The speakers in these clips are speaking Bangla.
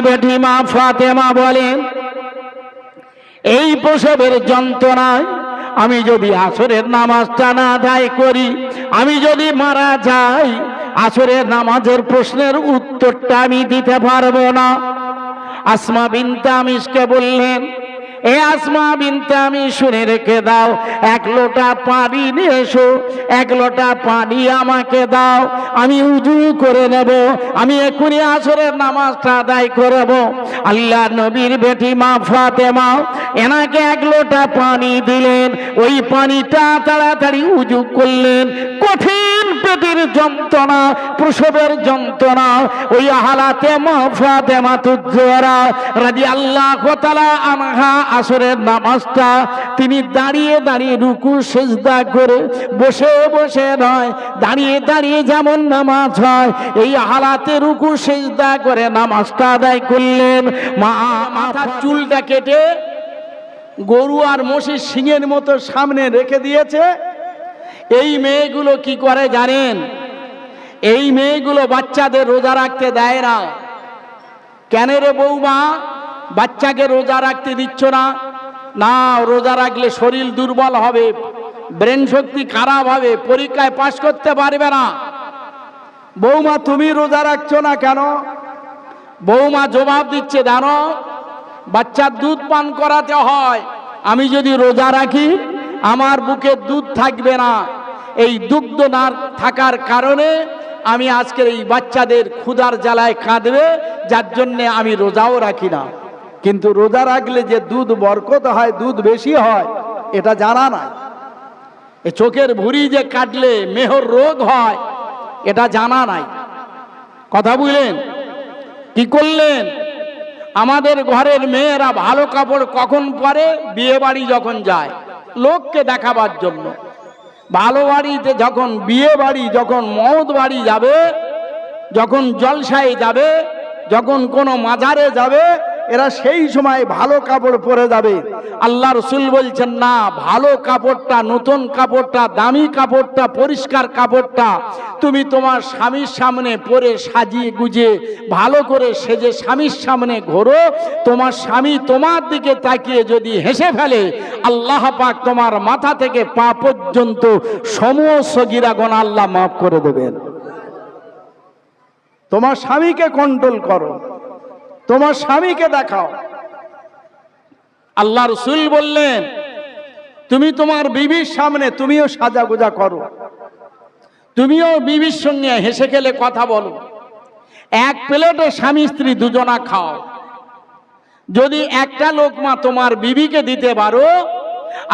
বেটি মা ফাতেমা বলেন এই প্রসবের যন্ত্রণায় আমি যদি আসরের নামাজটা না আদায় করি, আমি যদি মারা যাই, আসরের নামাজের প্রশ্নের উত্তরটা আমি দিতে পারব না। আসমা বিনতা আমিষকে বললেন এ আসমা বিনতে আমি শুনে রেখে দাও, এক লোটা পানি নিয়ে এসো, এক লোটা পানি আমাকে দাও, আমি উজু করে নেব, আমি এক্ষুনি আসরের নামাজটা আদায় করব আল্লাহ নবীর বেটি মা ফাতেমা, এনাকে এক লোটা পানি দিলেন, ওই পানিটা তাড়াতাড়ি উজু করলেন, কঠিন পেটের যন্ত্রণা, প্রসবের যন্ত্রণা, ওই হালাতে মা ফাতেমা তুজরা রাজি আল্লাহ তাআলা আনহা আসরের নামাজটা তিনি দাঁড়িয়ে দাঁড়িয়ে রুকু, সেজদা করে বসে বসে নয়, দাঁড়িয়ে দাঁড়িয়ে যেমন নামাজ হয়, এই হালাতে রুকু, সেজদা করে নামাজটা আদায় করলেন। মা, মাথার চুলটা কেটে গরু আর মসির সিংহের মতো সামনে রেখে দিয়েছে। এই মেয়েগুলো কি করে জানেন? এই মেয়েগুলো বাচ্চাদের রোজা রাখতে দেয় না। কেন রে বৌমা? বাচ্চাকে রোজা রাখতে দিচ্ছ না? না, রোজা রাখলে শরীর দুর্বল হবে, ব্রেন শক্তি খারাপ হবে, পরীক্ষায় পাশ করতে পারবে না। বৌমা, তুমি রোজা রাখছো না কেন? বৌমা জবাব দিচ্ছে, জানো, বাচ্চার দুধ পান করাতে হয়। আমি যদি রোজা রাখি, আমার বুকে দুধ থাকবে না। এই দুগ্ধ না থাকার কারণে আমি আজকের এই বাচ্চাদের ক্ষুধার জ্বালায় কাঁদবে, যার জন্যে আমি রোজাও রাখি না। কিন্তু রোজা রাখলে যে দুধ বরকত হয়, দুধ বেশি হয়, এটা জানা নাই। এ চোখের ভুঁড়ি যে কাটলে মেহর রোগ হয়, এটা জানা নাই। কথা বুঝলেন? কি করলেন? আমাদের ঘরের মেয়েরা ভালো কাপড় কখন পরে? বিয়ে বাড়ি যখন যায়, লোককে দেখাবার জন্য। ভালো বাড়িতে যখন বিয়ে বাড়ি, যখন মদ বাড়ি যাবে, যখন জলসায় যাবে, যখন কোনো মাজারে যাবে এরা সেই সময় ভালো কাপড় পরে যাবে। আল্লাহ রসুল বলছেন, না, ভালো কাপড়টা, নতুন কাপড়টা, দামি কাপড়টা, পরিষ্কার কাপড়টা তুমি তোমার স্বামীর সামনে পরে সাজিয়ে গুজে ভালো করে সেজে স্বামীর সামনে ঘোরো। তোমার স্বামী তোমার দিকে তাকিয়ে যদি হেসে ফেলে, আল্লাহ পাক তোমার মাথা থেকে পা পর্যন্ত সমস্ত গিরাগণ আল্লাহ মাফ করে দেবেন। তোমার স্বামীকে কন্ট্রোল করো। তোমার স্বামীকে দেখাও। আল্লাহ রসুল বললেন, তুমি তোমার বিবির সামনে তুমিও সাজাগোজা করো। তুমিও বিবির সঙ্গে হেসে খেলে কথা বলো। এক প্লেটে স্বামী স্ত্রী দুজনা খাও। যদি একটা লোকমা তোমার বিবিকে দিতে পারো,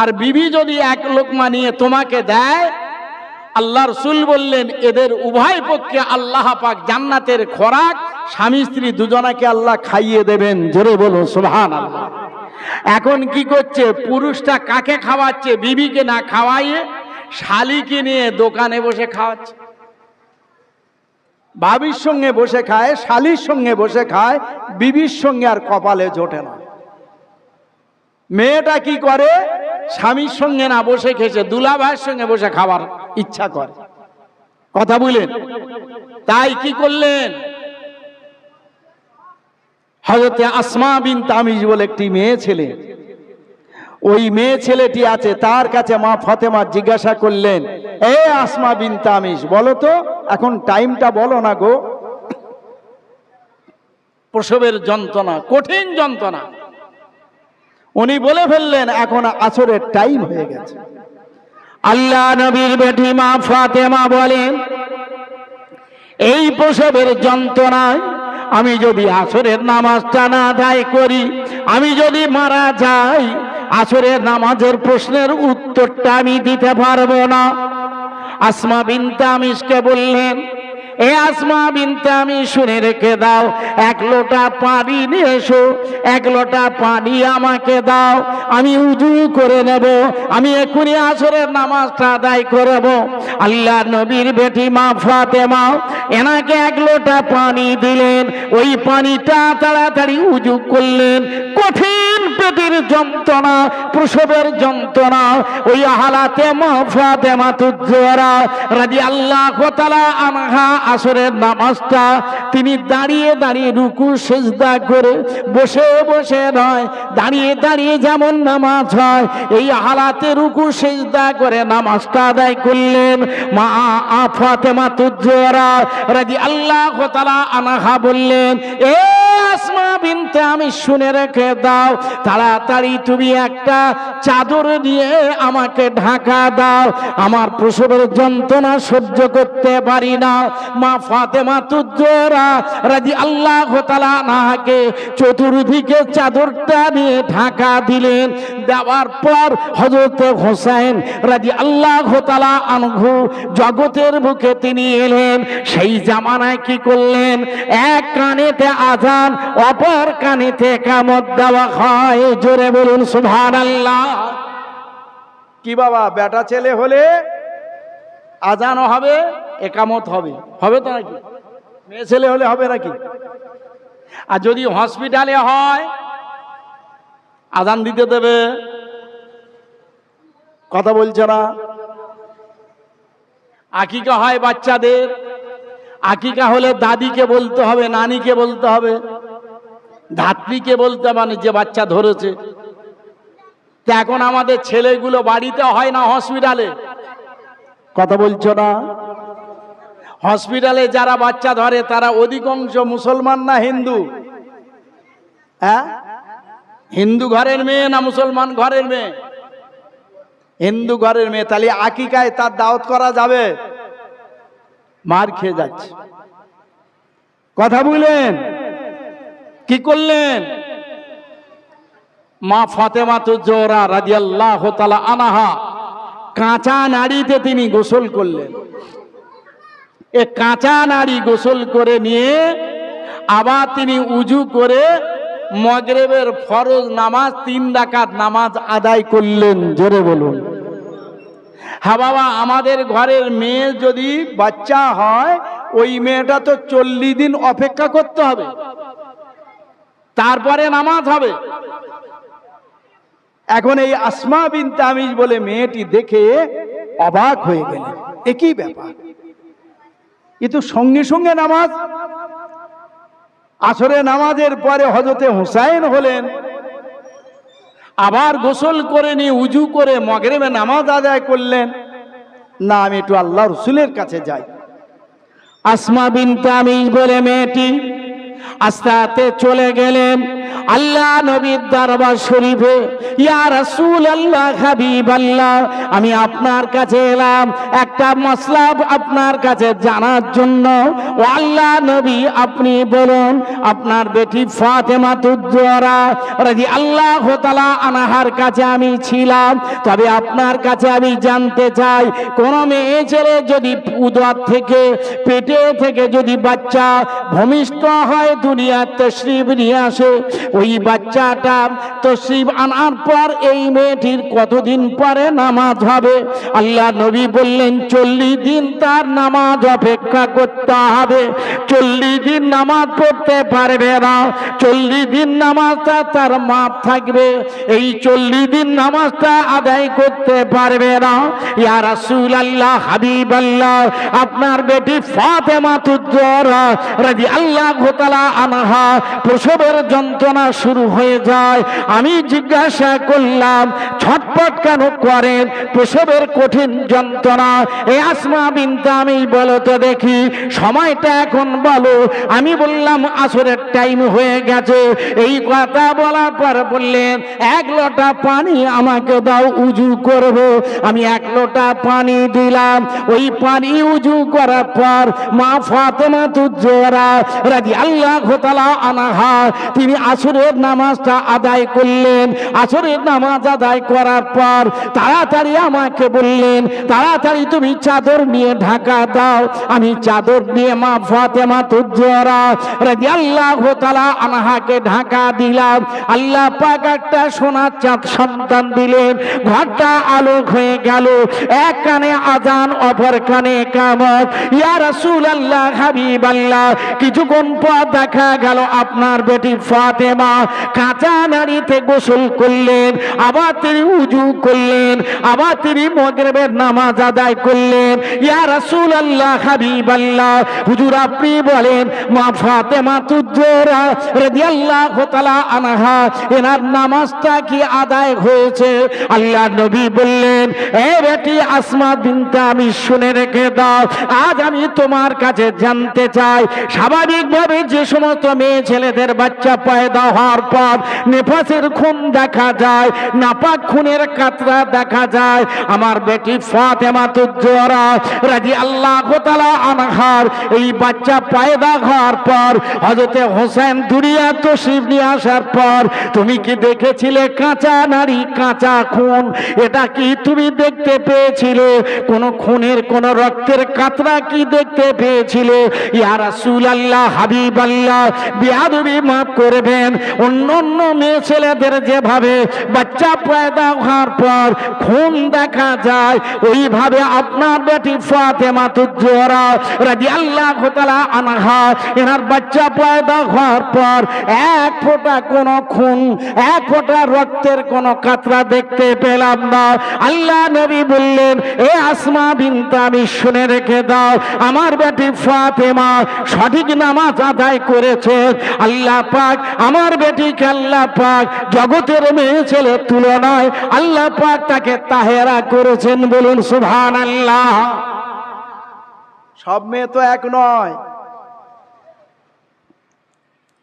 আর বিবি যদি এক লোকমা নিয়ে তোমাকে দেয় আল্লাহ রসুল বললেন, এদের উভয় পক্ষে আল্লাহ পাক জান্নাতের খোরাক, স্বামী স্ত্রী দুজনাকে আল্লাহ খাইয়ে দেবেন। জোরে বলো সুবহান আল্লাহ এখন কি করছে? পুরুষটা কাকে খাওয়াচ্ছে? বিবিকে না খাওয়াইয়ে শালিকে নিয়ে দোকানে বসে খাওয়াচ্ছে। ভাবির সঙ্গে বসে খায়, শালির সঙ্গে বসে খায়, বিবির সঙ্গে আর কপালে জোটে না। মেয়েটা কি করে? স্বামীর সঙ্গে না বসে খেয়েছে দুলা ভাইয়ের সঙ্গে বসে খাবার ইচ্ছা করে। কথা বলেন। তাই কি করলেন? হজরতে আসমা বিন তামিজ বলে একটি মেয়ে ছেলে। ওই মেয়ে ছেলেটি আছে, তার কাছে মা ফতেমা জিজ্ঞাসা করলেন, এ আসমা বিন তামিজ, বলো তো, এখন টাইমটা বলো না গো। প্রসবের যন্ত্রণা, কঠিন যন্ত্রণা। উনি বলে ফেললেন, এখন আসরের টাইম হয়ে গেছে। আল্লাহ নবীর বেটি মা ফাতেমা বলেন এই প্রসবের যন্ত্রণায় আমি যদি আসরের নামাজটা না আদায় করি, আমি যদি মারা যাই, আসরের নামাজের প্রশ্নের উত্তরটা আমি দিতে পারব না। আসমা বিনতা আমিষকে বললেন এ আসমা বিনতে আমি শুনে রেখে দাও, এক লোটা পানি নিয়ে এসো, এক লোটা পানি আমাকে দাও, আমি উজু করে নেব, আমি এক্ষুনি আসরের নামাজটা আদায় করব আল্লাহ নবীর বেটি মা ফাতেমা, এনাকে এক লোটা পানি দিলেন, ওই পানিটা তাড়াতাড়ি উজু করলেন, কঠিন পেটের যন্ত্রণা, প্রসবের যন্ত্রণা, ওই হালাতে মা ফাতেমা তুজ্জোরা রাজি আল্লাহ তাআলা আনহা আসরের নামাজটা তিনি দাঁড়িয়ে দাঁড়িয়ে রুকু, সেজদা করে বসে বসে নয়, দাঁড়িয়ে দাঁড়িয়ে যেমন নামাজ হয়, এই হালাতে রুকু, সেজদা করে নামাজটা আদায় করলেন মা আ ফাতেমা তুজ্জোরা রাজি আল্লাহ তাআলা আনহা বললেন, এ বিনতে আমি শুনে রেখে দাও। তাড়াতাড়ি তুমি একটা চাদর দিয়ে আমাকে ঢাকা দাও। আমার প্রসবের যন্ত্রণা সহ্য করতে পারি না। মা ফাতেমা তুজ্জোরা রাজি আল্লাহ তাআলা নাহাকে চতুর্দিকে চাদরটা দিয়ে ঢাকা দিলেন। দেওয়ার পর হজরতে হোসেন রাজি আল্লাহ তাআলা আনঘু জগতের বুকে তিনি এলেন। সেই জামানায় কি করলেন? এক কানেতে আজান, অপর কানেতে কামত দেওয়া হয়। জোরে বলুন সুভান আল্লাহ কি বাবা, বেটা ছেলে হলে আজানও হবে, একামত হবে। হবে তো নাকি? মেয়ে ছেলে হলে হবে নাকি? আর যদি হসপিটালে হয়, আজান দিতে দেবে। কথা বলছে না। আকিকা হয় বাচ্চাদের। আকিকা হলে দাদিকে বলতে হবে, নানিকে বলতে হবে। ধাত্রীকে বলতে মানে যে বাচ্চা ধরেছে। এখন আমাদের ছেলেগুলো বাড়িতে হয় না হসপিটালে? কথা বলছো না? হসপিটালে যারা বাচ্চা ধরে, তারা অধিকাংশ মুসলমান না হিন্দু? হ্যাঁ? হিন্দু ঘরের মেয়ে না মুসলমান ঘরের মেয়ে? হিন্দু ঘরের মেয়ে, তাহলে আকিকায় তার দাওয়াত করা যাবে? মার খেয়ে যাচ্ছে। কথা বললেন? কি করলেন? মা ফাতেমা তো জোরা রাদিয়াল্লাহ তাআলা আনাহা কাঁচা নাড়িতে তিনি গোসল করলেন। এ কাঁচা নাড়ি গোসল করে নিয়ে আবার তিনি উজু করে মগরেবের ফরজ নামাজ, তিন ডাকাত নামাজ আদায় করলেন, জোরে বলুন। হ্যাঁ বাবা, আমাদের ঘরের মেয়ে যদি বাচ্চা হয়, ওই মেয়েটা তো চল্লিশ দিন অপেক্ষা করতে হবে। তারপরে নামাজ হবে। এখন এই আসমা বিন তামিজ বলে মেয়েটি দেখে অবাক হয়ে গেলেন একই ব্যাপার। এ তো সঙ্গে সঙ্গে নামাজ। আসরে নামাজের পরে হজরতে হুসাইন হলেন। আবার গোসল করে নিয়ে উজু করে মগরেবে নামাজ নামাজ আদায় করলেন। না, আমি একটু আল্লাহ রসুলের কাছে যাই। আসমা বিন তামিজ বলে মেয়েটি আস্তে আস্তে চলে গেলেন। আল্লাহ নবীর দরবার শরীফে, ইয়া রাসূল আল্লাহ আমি আপনার কাছে এলাম, একটা মশলা আপনার কাছে জানার জন্য। ও আল্লাহ নবী, আপনি বলুন, আপনার বেটি ফাতেমা তুজ্জোরা আল্লাহ তাআলা আনাহার কাছে আমি ছিলাম, তবে আপনার কাছে আমি জানতে চাই, কোন মেয়ে ছেলে যদি উদর থেকে, পেটে থেকে যদি বাচ্চা ভূমিষ্ঠ হয়, দুনিয়ার তশরিফ নিয়ে আসে ওই বাচ্চাটা তশরিফ আনার পর এই মেয়েটির কতদিন পরে নামাজ হবে? আল্লাহ নবী বললেন, চল্লিশ দিন তার নামাজ অপেক্ষা করতে হবে। চল্লিশ দিন নামাজ পড়তে পারবে না। চল্লিশ দিন নামাজটা তার মাপ থাকবে। এই চল্লিশ দিন নামাজটা আদায় করতে পারবে না। ইয়া রাসূল আল্লাহ হাবিব আল্লাহ আপনার বেটি ফাতেমা তুজ্জরা রাজি আল্লাহ ঘোতালা আনহা প্রসবের যন্ত্রণা শুরু হয়ে যায়। আমি জিজ্ঞাসা করলাম, ছটপট কেন করেন? প্রসবের কঠিন যন্ত্রণা। এই আসমা বিনতে আমি বলো তো দেখি, সময়টা এখন বলো। আমি বললাম, আসরের টাইম হয়ে গেছে। এই কথা বলার পর বললেন, এক লোটা পানি আমাকে দাও, উজু করব। আমি এক লোটা পানি দিলাম। ওই পানি উজু করার পর মা ফাতেমা তুজ্জোরা রাজি আল্লাহ ঘোতালা আনাহা, তিনি আসরের নামাজটা আদায় করলেন। আসরের নামাজ আদায় করার পর তাড়াতাড়ি আমাকে বললেন, তাড়াতাড়ি তুমি চাদর নিয়ে ঢাকা দাও। আমি চাদর নিয়ে মা ফাতেমা তুজ্জোরা রাজি আল্লাহ আনাহাকে ঢাকা দিলাম। আল্লাহ পাক একটা সোনার চাঁদ সন্তান দিলেন। ঘরটা আলোক হয়ে গেল। এক কানে আজান, অপর কানে কামত। ইয়া রাসূল আল্লাহ হাবিব আল্লাহ কিছুক্ষণ পর দেখা গেল আপনার বেটি ফাতে ফাতেমা কাঁচা নাড়িতে গোসল করলেন, আবার তিনি উজু করলেন, আবার তিনি মগরবের নামাজ আদায় করলেন। ইয়া রাসূল আল্লাহ হাবিব আল্লাহ হুজুর আপনি বলেন, মা ফাতেমা তাআলা আনহা, এনার নামাজটা কি আদায় হয়েছে? আল্লাহ নবী বললেন, এ বেটি আসমা বিনতে আমি শুনে রেখে দাও। আজ আমি তোমার কাছে জানতে চাই, স্বাভাবিকভাবে যে সমস্ত মেয়ে ছেলেদের বাচ্চা পয়দা হওয়ার পর নেফাসের খুন দেখা যায়, নাপাক খুনের কাতরা দেখা যায়। আমার বেটি ফাতেমা রাজি আল্লাহ তাআলা আনহার এই বাচ্চা পয়দা হওয়ার পর হজরতে হোসেন দুনিয়া তশরিফ নিয়ে আসার পর, তুমি কি দেখেছিলে কাঁচা নারী, কাঁচা খুন? এটা কি তুমি দেখতে পেয়েছিলে? কোন খুনের, কোন রক্তের কাতরা কি দেখতে পেয়েছিলে? ইয়া আল্লাহ হাবিব আল্লাহ বিয়াদবি মাফ করবেন অন্য অন্য মেয়ে ছেলেদের যেভাবে বাচ্চা পয়দা হওয়ার পর খুন দেখা যায়, ওইভাবে আপনার বেটি ফাতেমা তাআলা আনহা, এনার বাচ্চা পয়দা হওয়ার পর এক ফোঁটা কোন খুন, এক ফোঁটা রক্তের কোন কাতরা দেখতে পেলাম না। আল্লাহ নবী বললেন, এ আসমা বিনতে আমি শুনে রেখে দাও, আমার বেটি ফাতেমা সঠিক নামাজ আদায় করেছে। আল্লাহ পাক আমার বেটিকে আল্লাহ পাক জগতের মেয়ে ছেলে তুলনায় আল্লাহ পাক তাকে তাহেরা করেছেন বলুন সুভান আল্লাহ সব মেয়ে তো এক নয়।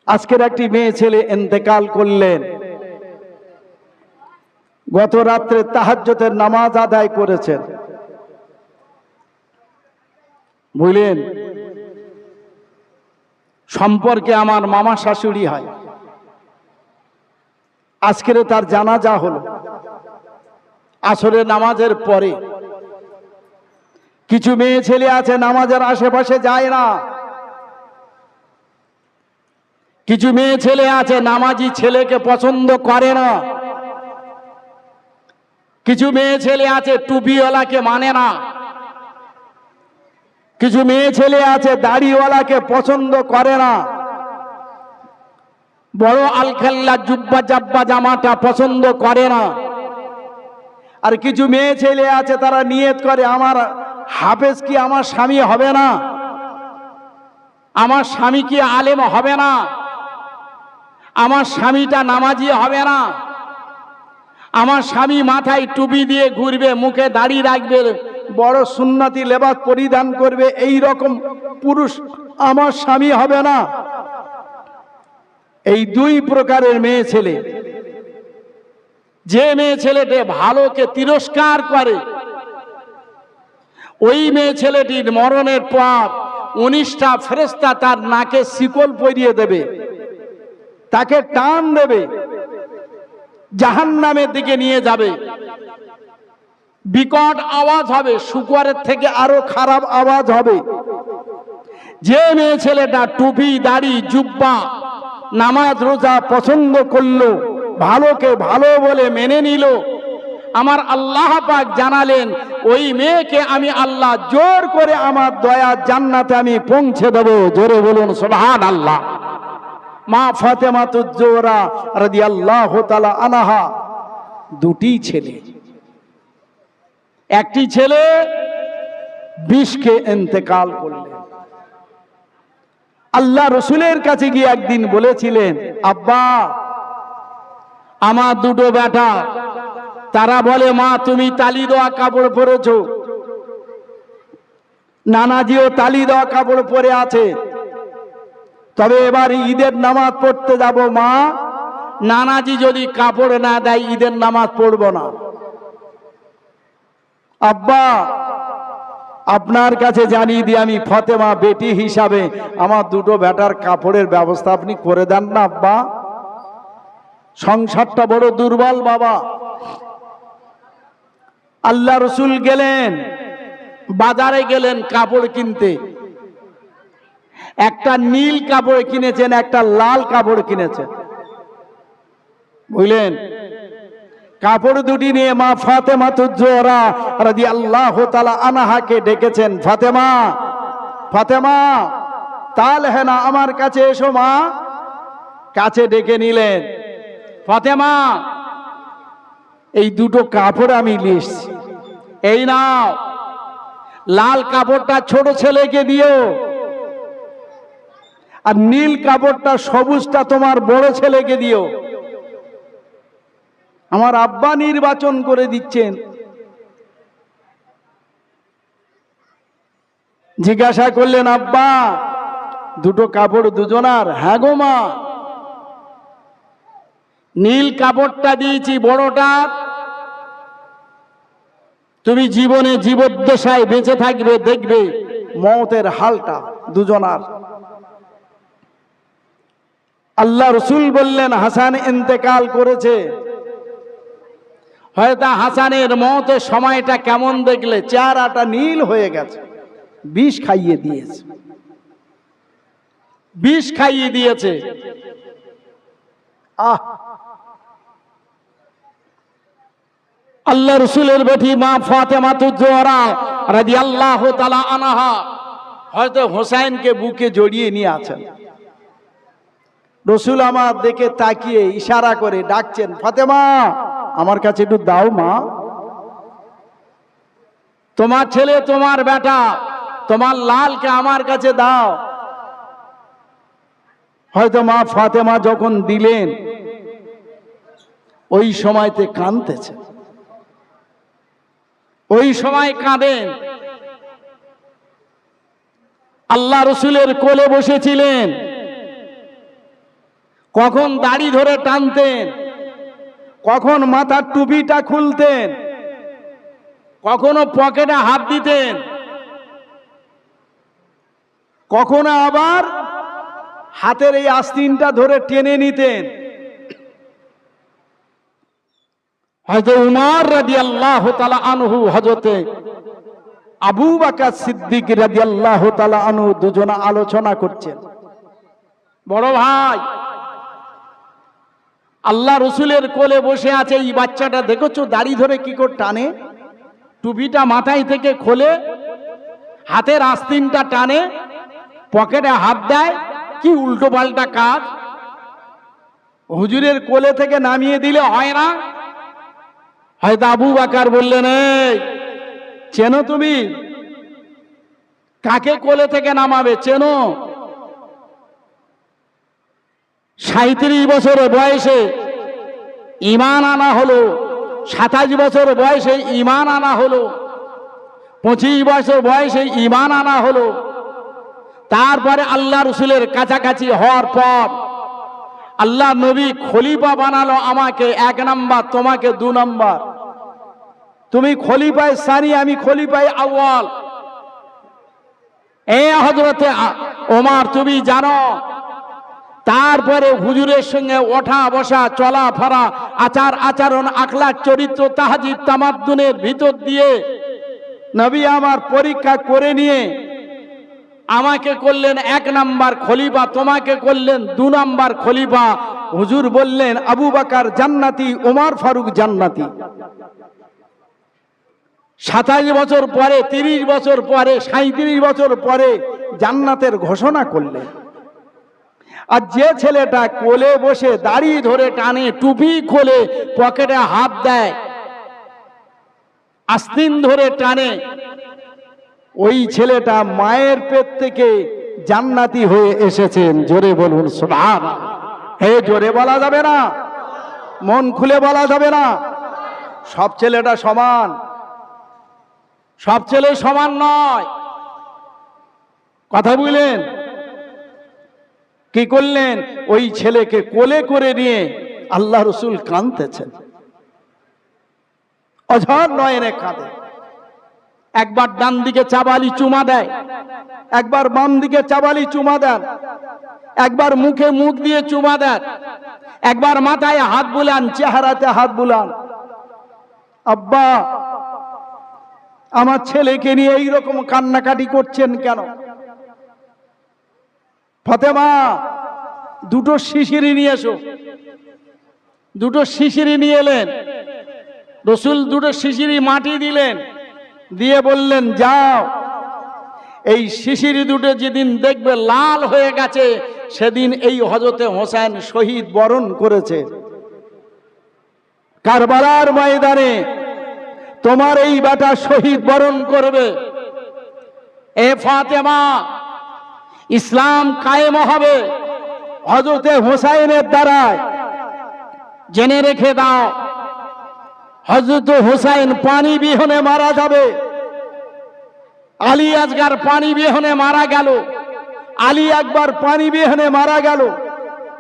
আজকের একটি মেয়ে ছেলে এন্তেকাল করলেন। গত রাত্রে তাহাজ্জতের নামাজ আদায় করেছেন। বুঝলেন সম্পর্কে আমার মামা শাশুড়ি হয়। আজকের তার জানাজা হলো। আসরের নামাজের পরে কিছু মেয়ে ছেলে আছে, নামাজের আশেপাশে যায় না। কিছু মেয়ে ছেলে আছে, নামাজি ছেলেকে পছন্দ করে না। কিছু মেয়ে ছেলে আছে, টুপিওয়ালাকে মানে না। কিছু মেয়ে ছেলে আছে, দাড়িওয়ালাকে পছন্দ করে না। বড় আলখাল্লা জুব্বা জাব্বা জামাটা পছন্দ করে না। আর কিছু মেয়ে ছেলে আছে, তারা নিয়ত করে, আমার হাফেজ কি আমার স্বামী হবে না? আমার স্বামী কি আলেম হবে না? আমার স্বামীটা নামাজি হবে না? আমার স্বামী মাথায় টুপি দিয়ে ঘুরবে, মুখে দাড়ি রাখবে, বড় সুন্নতি লেবাস পরিধান করবে, এই রকম পুরুষ আমার স্বামী হবে না। এই দুই প্রকারের মেয়ে ছেলে। যে মেয়ে ছেলেটি ভালোকে তিরস্কার করে, ওই মেয়ে ছেলেটির মরণের পর উনিশটা ফেরেস্তা তার নাকে শিকল পরিয়ে দেবে, তাকে টান দেবে জাহান নামের দিকে নিয়ে যাবে। বিকট আওয়াজ হবে, শুকুয়ারের থেকে আরও খারাপ আওয়াজ হবে। যে মেয়ে ছেলেটা টুপি, দাড়ি, জুব্বা নামাজ রোজা পছন্দ করল, ভালোকে ভালো বলে মেনে নিল। আমার আল্লাহ পাক জানালেন, ওই মেয়েকে আমি আল্লাহ জোর করে আমার দয়া জান্নাতে আমি পৌঁছে দেব। জোরে বলুন সুবহান আল্লাহ মা ফাতেমা তুজোরা রাদিয়াল্লাহু তাআলা আনহা, দুটি ছেলে। একটি ছেলে বিষকে ইন্তেকাল করলেন আল্লাহ রসুলের কাছে গিয়ে একদিন বলেছিলেন, আব্বা, আমার দুটো বেটা তারা বলে, মা, তুমি তালি দেওয়া কাপড় পরেছ। নানাজিও তালি দেওয়া কাপড় পরে আছে। তবে এবার ঈদের নামাজ পড়তে যাব, মা, নানাজি যদি কাপড় না দেয়, ঈদের নামাজ পড়ব না। আব্বা আপনার কাছে জানিয়ে দিই, আমি ফতেমা বেটি হিসাবে আমার দুটো বেটার কাপড়ের ব্যবস্থা আপনি করে দেন না, আব্বা। সংসারটা বড় দুর্বল, বাবা। আল্লাহ রসুল গেলেন, বাজারে গেলেন কাপড় কিনতে। একটা নীল কাপড় কিনেছেন, একটা লাল কাপড় কিনেছেন। বুঝলেন? কাপড় দুটি নিয়ে মা ফাতেমা তুজোরা রাজি আল্লাহ তালা আনাহাকে ডেকেছেন, ফাতেমা ফাতেমা, তাল হ্যাঁ আমার কাছে এসো মা। কাছে ডেকে নিলেন, ফাতেমা, এই দুটো কাপড় আমি নিয়ে এই নাও, লাল কাপড়টা ছোট ছেলেকে দিও। আর নীল কাপড়টা সবুজটা তোমার বড় ছেলেকে দিও। আমার আব্বা নির্বাচন করে দিচ্ছেন। জিজ্ঞাসা করলেন, আব্বা, দুটো কাপড় দুজনার? হ্যাঁ গো মা। নীল কাপড়টা দিয়েছি বড়টা। তুমি জীবনে জীবদ্দশায় বেঁচে থাকবে, দেখবে মতের হালটা দুজনার। আল্লাহ রসুল বললেন, হাসান ইন্তেকাল করেছে। হয়তো হাসানের মতের সময়টা কেমন দেখলে চেহারাটা নীল হয়ে গেছে। বিষ খাইয়ে দিয়েছে। বিষ খাইয়ে দিয়েছে। আহ! আল্লাহ রসুলের বেটি মা ফাতেমা তুজোরা রাজি আল্লাহ তালা আনাহা হয়তো হোসাইনকে বুকে জড়িয়ে নিয়ে আছেন। রসুল আমার দেখে তাকিয়ে ইশারা করে ডাকছেন, ফাতেমা! আমার কাছে একটু দাও, মা। তোমার ছেলে, তোমার বেটা, তোমার লালকে আমার কাছে দাও। হয়তো মা ফাতেমা যখন দিলেন, ওই সময়তে কাঁদতেছে। ওই সময় কাঁদেন। আল্লাহ রসুলের কোলে বসেছিলেন। কখন দাড়ি ধরে টানতেন। কখন মাথার টুপিটা খুলতেন? কখনো পকেটে হাত দিতেন? কখনো আবার হাতের এই আস্তিনটা ধরে টেনে নিতেন? হয়তো উমার রাজি আল্লাহ তালা আনহু হজতে আবু বাকা সিদ্দিক রাজি আল্লাহ তালা আনহু দুজনা আলোচনা করছেন। বড় ভাই আল্লাহ রসুলের কোলে বসে আছে, এই বাচ্চাটা দেখেছ? দাড়ি ধরে কি করে টানে? টুপিটা মাথায় থেকে খোলে, হাতের আস্তিনটা টানে, পকেটে হাত দেয়, কি উল্টো পাল্টা কাজ? হুজুরের কোলে থেকে নামিয়ে দিলে হয় না? হয়তো আবু বাকার বললেন চেনো তুমি? কাকে কোলে থেকে নামাবে? চেনো? সাঁত্রিশ বছর বয়সে ইমান আনা হলো, সাতাশ বছর বয়সে ইমান আনা হলো, পঁচিশ বছর বয়সে ইমান আনা হলো। তারপরে আল্লাহ রসুলের কাছাকাছি হওয়ার পর আল্লাহ নবী খলিফা বানালো আমাকে এক নাম্বার, তোমাকে দু নাম্বার। তুমি খলিফায় সানি, আমি খলিফায় আউয়াল। এ হজরতে ওমার, তুমি জানো তারপরে হুজুরের সঙ্গে ওঠা, বসা, চলা, ফরা, আচার, আচরণ আখলাক চরিত্র তাহাজিব তামাদ্দুনের ভিতর দিয়ে নবী আমার পরীক্ষা করে নিয়ে আমাকে করলেন এক নাম্বার খলিফা, তোমাকে করলেন দু নাম্বার খলিফা। হুজুর বললেন, আবু বাকার জান্নাতি ওমার ফারুক জান্নাতি। সাতাশ বছর পরে, তিরিশ বছর পরে সাঁত্রিশ বছর পরে জান্নাতের ঘোষণা করলেন। আর যে ছেলেটা কোলে বসে দাড়ি ধরে টানে, টুপি খোলে, পকেটে হাত দেয়, আস্তিন ধরে টানে, ওই ছেলেটা মায়ের পেট থেকে জান্নাতি হয়ে এসেছেন। জোরে বলুন সুবহান হে জোরে বলা যাবে না। মন খুলে বলা যাবে না। সব ছেলেটা সমান। সব ছেলে সমান নয়। কথা বুঝলেন? কি করলেন? ওই ছেলেকে কোলে করে নিয়ে আল্লাহ রসুল কাঁদতেছেন। অঝর নয়নে কাঁদে। একবার ডান দিকে চাবালি চুমা দেয়। একবার বাম দিকে চাবালি চুমা দেন। একবার মুখে মুখ দিয়ে চুমা দেন। একবার মাথায় হাত বুলান, চেহারাতে হাত বুলান। আব্বা, আমার ছেলেকে নিয়ে এইরকম কান্নাকাটি করছেন কেন? ফতেমা, দুটো শিশিরি নিয়ে এসো। দুটো শিশিরি নিয়ে এলেন। রসুল দুটো শিশিরি মাটি দিলেন, দিয়ে বললেন, যাও। এই শিশিরি দুটো যেদিন দেখবে লাল হয়ে গেছে, সেদিন এই হজরতে হোসেন শহীদ বরণ করেছে। কারবালার ময়দানে তোমার এই বেটা শহীদ বরণ করবে। এ ফাতেমা ইসলাম কায়েম হবে। হজরতে হোসাইনের দ্বারায়। জেনে রেখে দাও হজরত হোসাইন পানি বিহনে মারা যাবে। আলী আজগার পানি বিহনে মারা গেল। আলী একবার পানি বিহনে মারা গেল।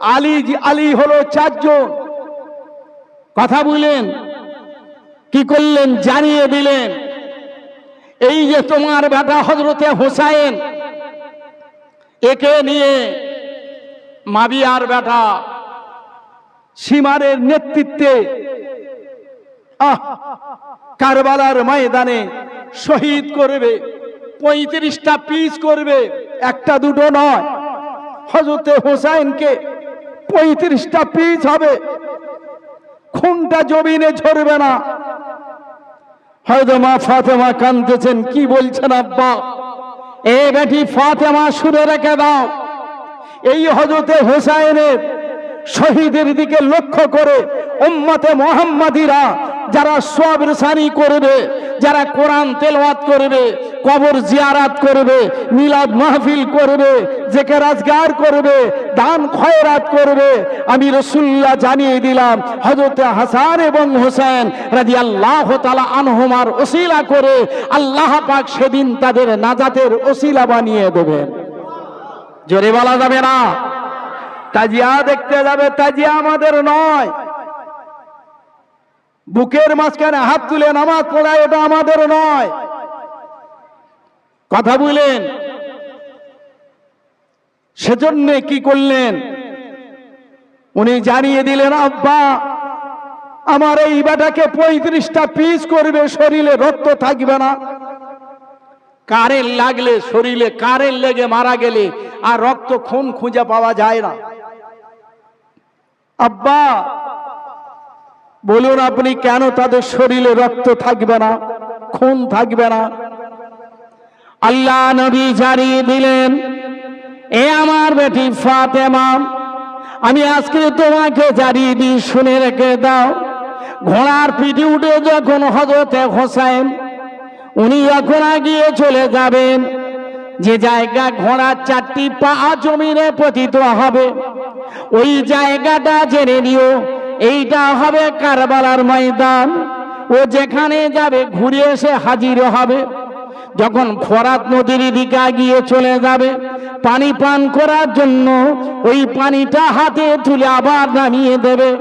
আলী আলী হলো চারজন। কথা বললেন কি করলেন? জানিয়ে দিলেন। এই যে তোমার বেটা হজরতে হোসাইন একে নিয়ে মাবিয়ার বেটা সীমারের নেতৃত্বে, আহ, কারবালার ময়দানে শহীদ করবে, পঁয়ত্রিশটা পিস করবে, একটা দুটো নয়। হজরতে হোসাইনকে পঁয়ত্রিশটা পিস হবে। খুনটা জমিনে ঝরবে না। হয়তো মা ফাতেমা কান্দতেছেন কি বলছেন আব্বা? এ বেটি ফাতেমা সুরে রেখে দাও। এই হজরতে হোসাইনের শহীদের দিকে লক্ষ্য করে উম্মতে মোহাম্মদীরা যারা সবের সানি করবে, যারা কোরআন তেলওয়াত করবে, কবর জিয়ারাত করবে, মিলাদ মাহফিল করবে জেকে রাজগার করবে, দান খয়রাত করবে, আমি রসুল্লাহ জানিয়ে দিলাম হজরতে হাসান এবং হোসেন রাজি আল্লাহ তালা আনহুমার ওসিলা করে আল্লাহ পাক সেদিন তাদের নাজাতের ওসিলা বানিয়ে দেবেন। জোরে বলা যাবে না। তাজিয়া দেখতে যাবে, তাজিয়া আমাদের নয়। বুকের মাঝখানে হাত তুলে নামাজ পড়া, এটা আমাদের নয়। কথা বললেন সেজন্য কি করলেন? উনি জানিয়ে দিলেন, আব্বা, আমার এই বেটাকে পঁয়ত্রিশটা পিস করবে, শরীরে রক্ত থাকবে না। কারের লাগলে, শরীরে কারের লেগে মারা গেলে, আর রক্ত খুন খুঁজে পাওয়া যায় না। আব্বা, বলুন আপনি কেন তাদের শরীরে রক্ত থাকবে না, খুন থাকবে না? আল্লাহ নবী জানিয়ে দিলেন, এ আমার বেটি ফাতেমা, আমি আজকে তোমাকে জানিয়ে দিই, শুনে রেখে দাও। ঘোড়ার পিঠে উঠে যখন হজরতে হোসাইন উনি যখন আগিয়ে চলে যাবেন, যে জায়গা ঘোড়ার চারটি পা জমিনে পতিত হবে, ওই জায়গাটা জেনে নিও, এইটা হবে কারবালার ময়দান। ও যেখানে যাবে, ঘুরে এসে হাজির হবে। যখন ফরাত নদীর দিকে গিয়ে চলে যাবে, পানি পান করার জন্য ওই পানিটা হাতে তুলে আবার নামিয়ে দেবে।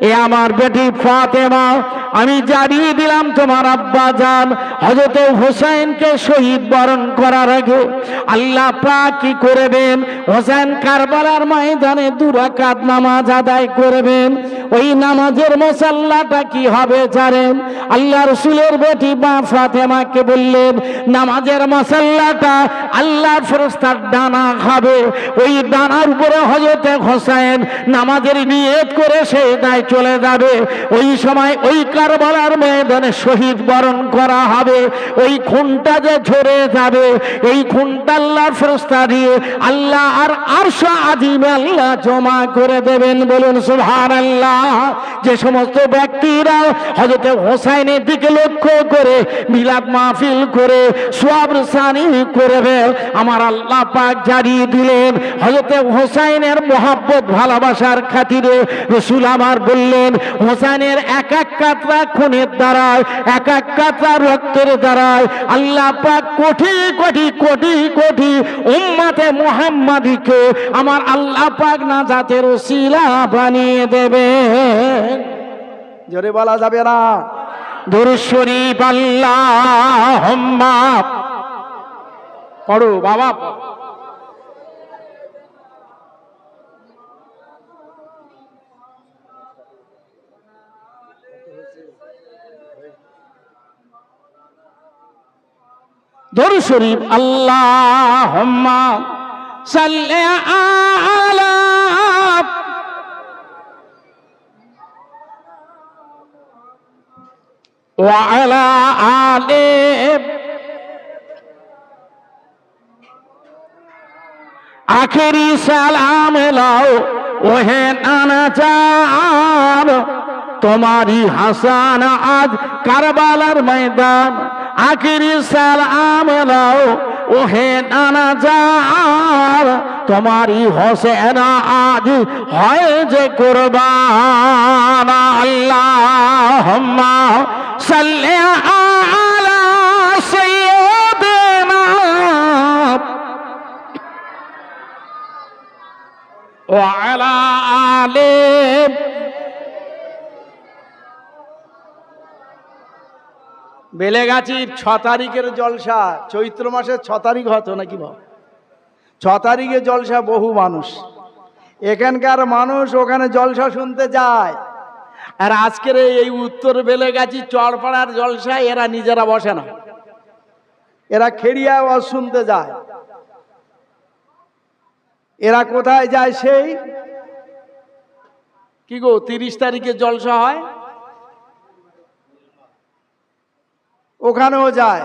এ আমার বেটি ফাতেমা, আমি জানিয়ে দিলাম তোমার আব্বা জান। হজরতে হোসেনকে শহীদ বরণ করার আগে আল্লাহ পাক কি করবেন? হোসেন কারবালার ময়দানে দুরাকাত নামাজ আদায় করবেন। ওই নামাজের মশাল্লাটা কি হবে জানেন? আল্লাহ রসুলের বেটি মা ফাতেমাকে বললেন, নামাজের মশাল্লাটা আল্লাহ ফেরস্তার ডানা হবে। ওই ডানার উপরে হজরতে হোসেন নামাজের নিয়ত করে সে দায় চলে যাবে। ওই সময় ওই কারবালার ময়দানে শহীদ বরণ করা হবে, ওই খুনটা যে ঝরে যাবে, এই খুনটা আল্লাহর ফেরস্তা দিয়ে আল্লাহ আর আরশ আজিমে আল্লাহ জমা করে দেবেন। বলুন সুবহান আল্লাহ যে সমস্ত ব্যক্তিরা হজরতে হোসাইনের দিকে লক্ষ্য করে, মিলাদ মাহফিল করে, সোয়াব সানি করবে আমার আল্লাহ পাক জারিয়ে দিলেন হজরতে হোসাইনের মোহাব্বত, ভালোবাসার খাতিরে রসুল আমার বললেন, হোসাইনের এক এক কাতরা খুনের দ্বারায় এক এক কাতরা রক্তের দ্বারায়। আল্লাহ পাক কোটি কোটি কোটি কোটি উম্মাতে মোহাম্মদীকে আমার আল্লাহ পাক না জাতের ওসিলা বানিয়ে দেবে। জোরে বলা যাবে না। দুরুদ শরীফ আল্লাহ পড়ো বাবা দরু শরীফ আল্লাহ সাল্লে আলা وعلى آله আখেরি সালাম লাও ওহে নানা চার তোমারি হাসান আজ কারবালার ময়দান আখিরি সালাম দাও ওহে নানা যার, তোমারই হোসেনা আজ হয় যে কুরবান। আল্লাহ সাল্লে আলা সাইয়্যিদিনা। বেলেগাছির ছ তারিখের জলসা, চৈত্র মাসের ছ তারিখ হতো নাকি বাবা? ছ তারিখে জলসা বহু মানুষ। এখানকার মানুষ ওখানে জলসা শুনতে যায়। আর আজকের এই উত্তর বেলেগাছি চড়পাড়ার জলসায় এরা নিজেরা বসে না। এরা খেড়িয়া আওয়াজ শুনতে যায়। এরা কোথায় যায় সেই? কি গো, তিরিশ তারিখে জলসা হয়? ওখানেও যায়।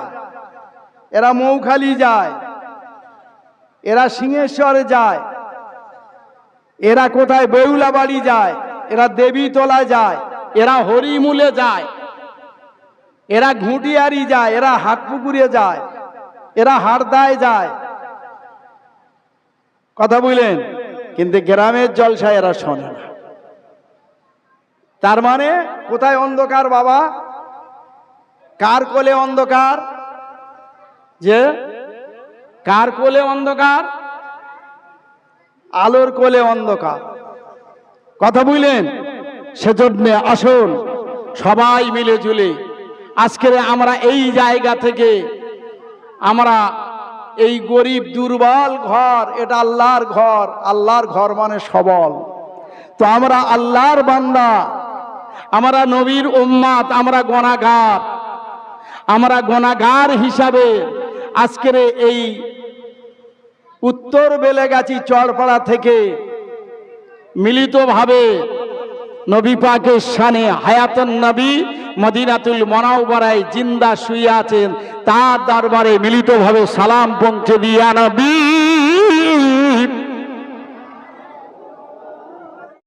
এরা মৌখালি যায়। এরা সিংহেশ্বরে যায়। এরা কোথায় বেউলা বাড়ি যায়। এরা দেবীতলায় যায়। এরা হরিমূলে যায়। এরা ঘুঁটিয়ারি যায়। এরা হাটপুকুরে যায়। এরা হাড়দায় যায়। কথা বুঝলেন কিন্তু গ্রামের জলসায় এরা শোনে না। তার মানে কোথায় অন্ধকার বাবা? কার কোলে অন্ধকার? যে? কার কোলে অন্ধকার? আলোর কোলে অন্ধকার। কথা বুঝলেন? সেজন্য আসুন, সবাই মিলে ঝুলে আজকের আমরা এই জায়গা থেকে আমরা এই গরিব দুর্বল ঘর, এটা আল্লাহর ঘর আল্লাহর ঘর মানে সবল। তো আমরা আল্লাহর বান্দা, আমরা নবীর উম্মাত আমরা গণাগার আমরা হিসাবে আজকের এই উত্তর বেলেগাছি চড়পাড়া থেকে মিলিতভাবে নবী পাকের শানে হায়াতন নবী মদিনাতুল মনাওবরায় জিন্দা শুয়ে আছেন, তার দরবারে মিলিতভাবে সালাম পৌঁছে দিয়া নবী।